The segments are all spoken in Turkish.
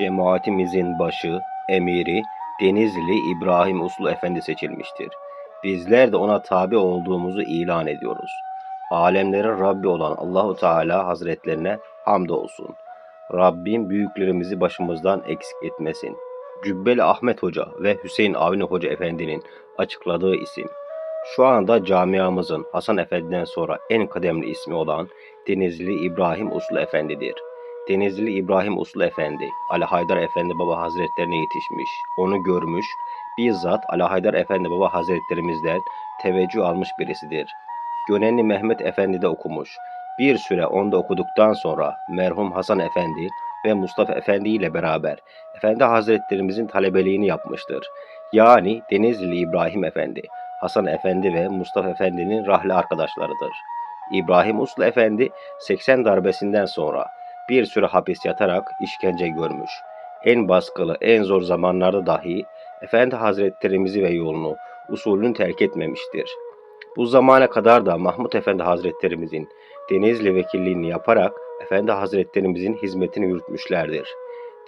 Cemaatimizin başı, emiri, Denizli İbrahim Uslu Efendi seçilmiştir. Bizler de ona tabi olduğumuzu ilan ediyoruz. Alemlerin Rabbi olan Allahu Teala Hazretlerine hamdolsun. Rabbim büyüklerimizi başımızdan eksik etmesin. Cübbeli Ahmet Hoca ve Hüseyin Avni Hoca Efendi'nin açıkladığı isim. Şu anda camiamızın Hasan Efendi'den sonra en kademli ismi olan Denizli İbrahim Uslu Efendi'dir. Denizli İbrahim Uslu Efendi, Ali Haydar Efendi Baba Hazretlerine yetişmiş, onu görmüş, bizzat Ali Haydar Efendi Baba Hazretlerimizden teveccüh almış birisidir. Gönenli Mehmet Efendi de okumuş. Bir süre onda okuduktan sonra merhum Hasan Efendi ve Mustafa Efendi ile beraber Efendi Hazretlerimizin talebeliğini yapmıştır. Yani Denizli İbrahim Efendi, Hasan Efendi ve Mustafa Efendi'nin rahli arkadaşlarıdır. İbrahim Uslu Efendi 80 darbesinden sonra bir süre hapis yatarak işkence görmüş. En baskılı, en zor zamanlarda dahi Efendi Hazretlerimizi ve yolunu, usulünü terk etmemiştir. Bu zamana kadar da Mahmut Efendi Hazretlerimizin Denizli vekilliğini yaparak Efendi Hazretlerimizin hizmetini yürütmüşlerdir.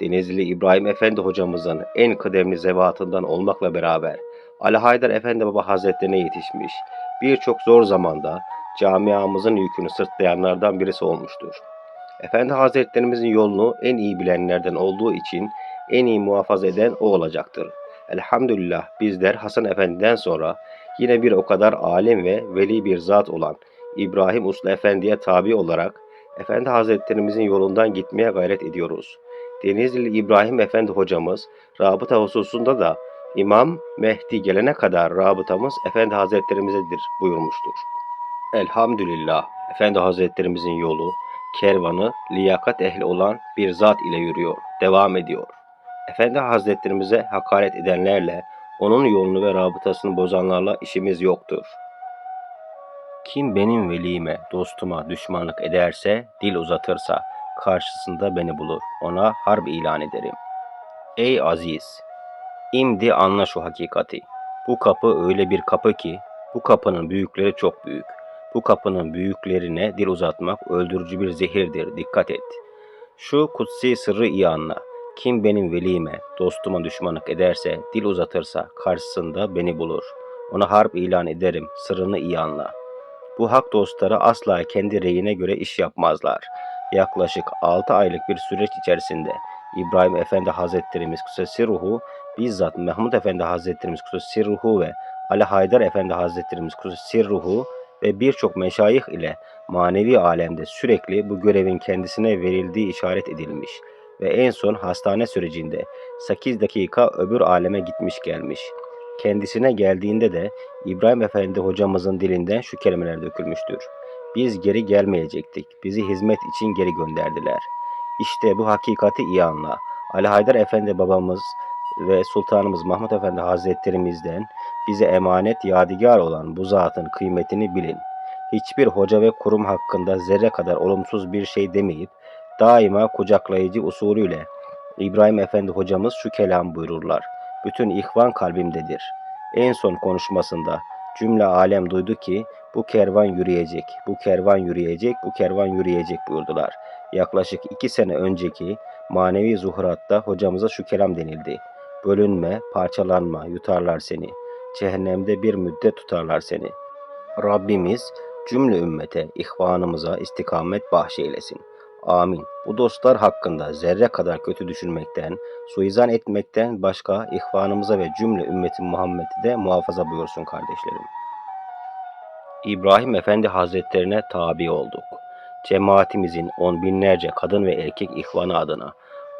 Denizli İbrahim Efendi hocamızın en kıdemli zevatından olmakla beraber Ali Haydar Efendi Baba Hazretlerine yetişmiş, birçok zor zamanda camiamızın yükünü sırtlayanlardan birisi olmuştur. Efendi Hazretlerimizin yolunu en iyi bilenlerden olduğu için en iyi muhafaza eden o olacaktır. Elhamdülillah bizler Hasan Efendi'den sonra yine bir o kadar alim ve veli bir zat olan İbrahim Uslu Efendi'ye tabi olarak Efendi Hazretlerimizin yolundan gitmeye gayret ediyoruz. Denizli İbrahim Efendi hocamız rabıta hususunda da İmam Mehdi gelene kadar rabıtamız Efendi Hazretlerimizedir buyurmuştur. Elhamdülillah Efendi Hazretlerimizin yolu, kervanı liyakat ehli olan bir zat ile yürüyor, devam ediyor. Efendi Hazretlerimize hakaret edenlerle, onun yolunu ve rabıtasını bozanlarla işimiz yoktur. Kim benim velime, dostuma düşmanlık ederse, dil uzatırsa, karşısında beni bulur, ona harp ilan ederim. Ey aziz! İmdi anla şu hakikati. Bu kapı öyle bir kapı ki, bu kapının büyükleri çok büyük. Bu kapının büyüklerine dil uzatmak öldürücü bir zehirdir, dikkat et. Şu kutsi sırrı iyi anla. Kim benim velime, dostuma düşmanlık ederse, dil uzatırsa karşısında beni bulur. Ona harp ilan ederim, sırrını iyi anla. Bu hak dostları asla kendi reyine göre iş yapmazlar. Yaklaşık 6 aylık bir süreç içerisinde İbrahim Efendi Hazretlerimiz Kutsesi Ruhu, bizzat Mahmud Efendi Hazretlerimiz Kutsesi Ruhu ve Ali Haydar Efendi Hazretlerimiz Kutsesi Ruhu ve birçok meşayih ile manevi alemde sürekli bu görevin kendisine verildiği işaret edilmiş ve en son hastane sürecinde 8 dakika öbür aleme gitmiş gelmiş. Kendisine geldiğinde de İbrahim Efendi hocamızın dilinden şu kelimeler dökülmüştür. Biz geri gelmeyecektik. Bizi hizmet için geri gönderdiler. İşte bu hakikati iyi anla. Ali Haydar Efendi babamız ve Sultanımız Mahmut Efendi Hazretlerimizden bize emanet yadigar olan bu zatın kıymetini bilin. Hiçbir hoca ve kurum hakkında zerre kadar olumsuz bir şey demeyip daima kucaklayıcı usulüyle İbrahim Efendi hocamız şu kelam buyururlar. Bütün ihvan kalbimdedir. En son konuşmasında cümle alem duydu ki bu kervan yürüyecek, bu kervan yürüyecek, bu kervan yürüyecek buyurdular. Yaklaşık iki sene önceki manevi zuhuratta hocamıza şu kelam denildi. Bölünme, parçalanma, yutarlar seni. Cehennemde bir müddet tutarlar seni. Rabbimiz cümle ümmete, ihvanımıza istikamet bahşeylesin. Amin. Bu dostlar hakkında zerre kadar kötü düşünmekten, suizan etmekten başka ihvanımıza ve cümle ümmetin Muhammed'i de muhafaza buyursun kardeşlerim. İbrahim Efendi Hazretlerine tabi olduk. Cemaatimizin on binlerce kadın ve erkek ihvanı adına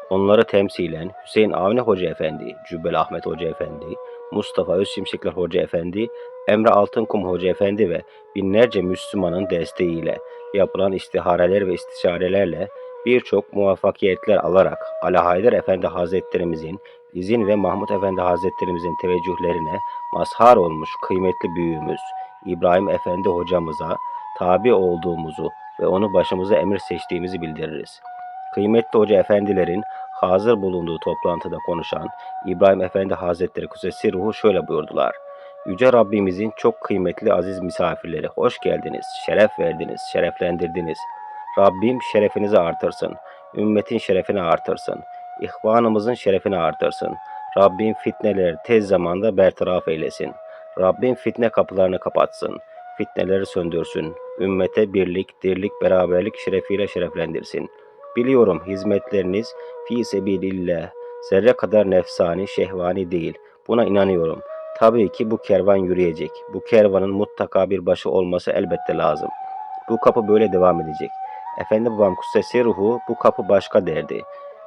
onları temsilen Hüseyin Avni Hoca Efendi, Cübbeli Ahmet Hoca Efendi, Mustafa Özşimşekler Hoca Efendi, Emre Altınkum Hoca Efendi ve binlerce Müslümanın desteğiyle yapılan istihareler ve istişarelerle birçok muvaffakiyetler alarak Ali Haydar Efendi Hazretlerimizin izin ve Mahmut Efendi Hazretlerimizin teveccühlerine mazhar olmuş kıymetli büyüğümüz İbrahim Efendi hocamıza tabi olduğumuzu ve onu başımıza emir seçtiğimizi bildiririz. Kıymetli hoca efendilerin hazır bulunduğu toplantıda konuşan İbrahim Efendi Hazretleri Kusesi Ruhu şöyle buyurdular. Yüce Rabbimizin çok kıymetli aziz misafirleri hoş geldiniz, şeref verdiniz, şereflendirdiniz. Rabbim şerefinizi artırsın, ümmetin şerefini artırsın. İhvanımızın şerefini artırsın. Rabbim fitneleri tez zamanda bertaraf eylesin. Rabbim fitne kapılarını kapatsın. Fitneleri söndürsün. Ümmete birlik, dirlik, beraberlik şerefiyle şereflendirsin. Biliyorum hizmetleriniz fi sebilillah zerre kadar nefsani, şehvani değil. Buna inanıyorum. Tabii ki bu kervan yürüyecek. Bu kervanın mutlaka bir başı olması elbette lazım. Bu kapı böyle devam edecek. Efendi babam kutsesi ruhu bu kapı başka derdi.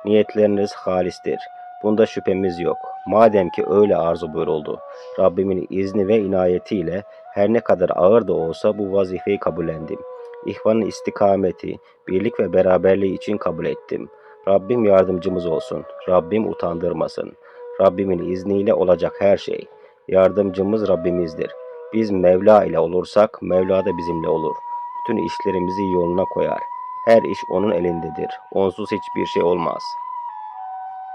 Niyetleriniz halistir. Bunda şüphemiz yok. Madem ki öyle arzu buyuruldu. Rabbimin izni ve inayetiyle her ne kadar ağır da olsa bu vazifeyi kabullendim. İhvanın istikameti, birlik ve beraberliği için kabul ettim. Rabbim yardımcımız olsun. Rabbim utandırmasın. Rabbimin izniyle olacak her şey. Yardımcımız Rabbimizdir. Biz Mevla ile olursak Mevla da bizimle olur. Bütün işlerimizi yoluna koyar. Her iş onun elindedir. Onsuz hiçbir şey olmaz.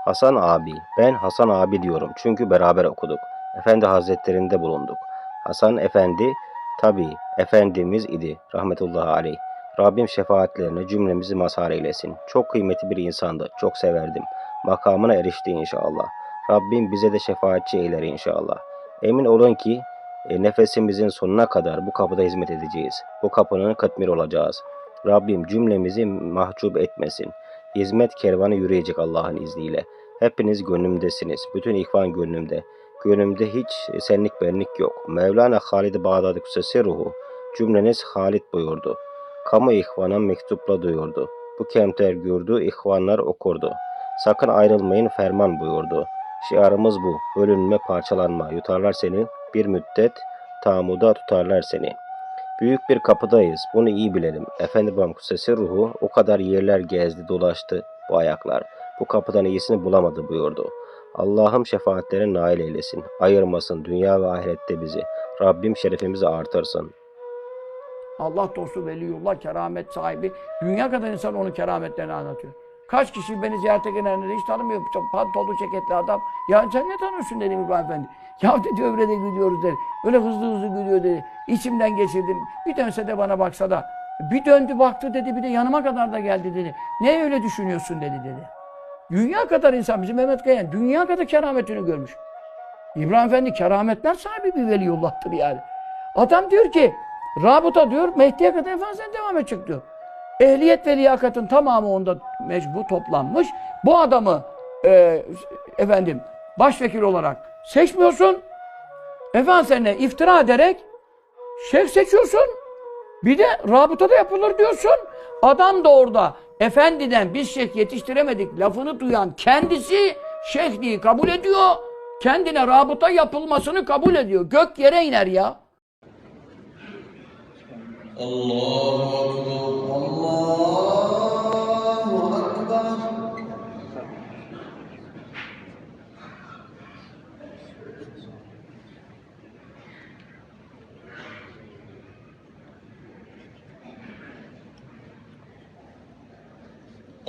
Hasan abi, ben Hasan abi diyorum çünkü beraber okuduk. Efendi Hazretlerinde bulunduk. Hasan Efendi tabi Efendimiz idi rahmetullahi aleyh. Rabbim şefaatlerine cümlemizi mazhar eylesin. Çok kıymetli bir insandı. Çok severdim. Makamına erişti inşallah. Rabbim bize de şefaatçi eyler inşallah. Emin olun ki e, nefesimizin sonuna kadar bu kapıda hizmet edeceğiz. Bu kapının katmir olacağız. Rabbim cümlemizi mahcup etmesin. Hizmet kervanı yürüyecek Allah'ın izniyle. Hepiniz gönlümdesiniz. Bütün ihvan gönlümde. Gönlümde hiç senlik benlik yok. Mevlana Halid-i Bağdadi Kutsesi ruhu cümleniz Halid buyurdu. Kamu ihvana mektupla duyurdu. Bu kemter gördü, ihvanlar okurdu. Sakın ayrılmayın ferman buyurdu. Şiarımız bu. Bölünme, parçalanma. Yutarlar seni. Bir müddet tamuda tutarlar seni. Büyük bir kapıdayız. Bunu iyi bilelim. Efendi Babam Kutsesi ruhu o kadar yerler gezdi, dolaştı bu ayaklar. Bu kapıdan iyisini bulamadı buyurdu. Allah'ım şefaatlerine nail eylesin. Ayırmasın dünya ve ahirette bizi. Rabbim şerefimizi artırsın. Allah dostu veliyullah, keramet sahibi. Dünya kadar insan onun kerametlerini anlatıyor. Kaç kişi beni ziyarete gelenleri hiç tanımıyor. Çok pantolon ceketli adam. Ya sen ne tanıyorsun dedim İbrahim Efendi. Ya dedi övrede gidiyoruz dedi. Öyle hızlı hızlı gidiyor dedi. İçimden geçirdim. Bir dönse de bana baksa da. Bir döndü baktı dedi bir de yanıma kadar da geldi dedi. Ne öyle düşünüyorsun dedi dedi. Dünya kadar insan bizim Mehmet Kayan dünya kadar kerametini görmüş. İbrahim Efendi kerametler sahibi bir veliyullah'tır yani. Adam diyor ki Rabıta diyor Mehdi'ye kadar Efendimiz'den devam edecek diyor. Ehliyet ve liyakatın tamamı onda mecbu toplanmış. Bu adamı e, efendim başvekil olarak seçmiyorsun. Efendimiz'e iftira ederek şeyh seçiyorsun. Bir de rabıtada yapılır diyorsun. Adam da orada Efendiden biz şeyh yetiştiremedik lafını duyan kendisi şeyhliği kabul ediyor. Kendine rabıta yapılmasını kabul ediyor. Gök yere iner ya. Allahu Allah.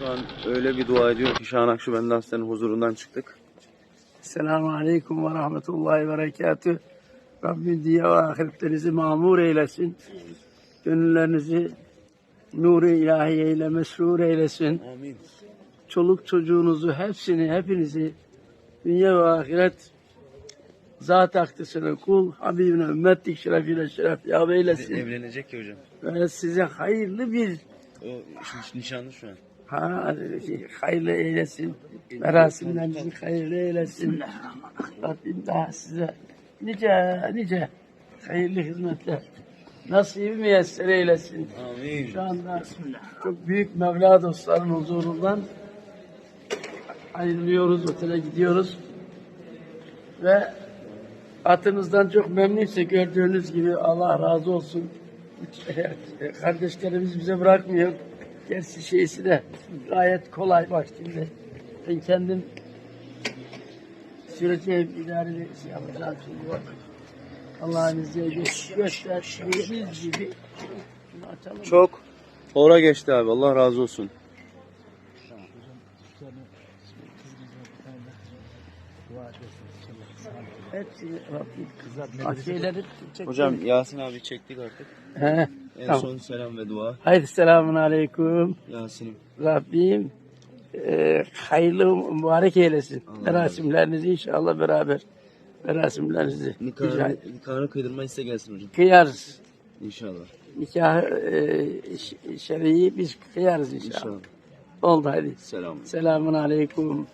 Şu an öyle bir dua ediyor ki Şahan Akşubendi Hastanın huzurundan çıktık. Selamun Aleyküm ve Rahmetullahi ve Berekatüh. Rabbim diye ve ahiretlerinizi mamur eylesin. Gönüllerinizi nuru ilahiye ile mesrur eylesin. Amin. Çoluk çocuğunuzu hepsini, hepinizi dünya ve ahiret zat akdesine kul, Habibine ümmetlik şerefiyle şeref yâve eylesin. Evlenecek ya hocam. Ve size hayırlı bir O nişanlı şu an. Ha, hayırlı eylesin. Merasimlerinizi hayırlı eylesin. Rabbim daha size nice nice hayırlı hizmetler nasip müyesser eylesin. Amin. Şu anda çok büyük Mevla dostların huzurundan ayrılıyoruz, otele gidiyoruz. Ve atınızdan çok memnunsa gördüğünüz gibi Allah razı olsun. Kardeşlerimiz bize bırakmıyor. Gerçi şeysi de gayet kolay bak şimdi. Ben kendim süreceğim idare şey yapacağım şimdi bak. Allah'ın izniyle gö- gösterdiğiniz gibi şunu açalım. Çok hora geçti abi. Allah razı olsun. Hepsi Rabbim kızar. Şeyleri çek. Hocam Yasin abi çektik artık. He, En tamam. son selam ve dua. Haydi selamun aleyküm. Yasin'im. Rabbim e, hayırlı mübarek eylesin. Merasimlerinizi inşallah beraber merasimlerinizi Nikahını, nikahını kıydırma iste gelsin hocam. kıyarız. İnşallah. Nikah e, şer'iyi biz kıyarız inşallah. İnşallah. Oldu hadi. Selam. Selamun aleyküm.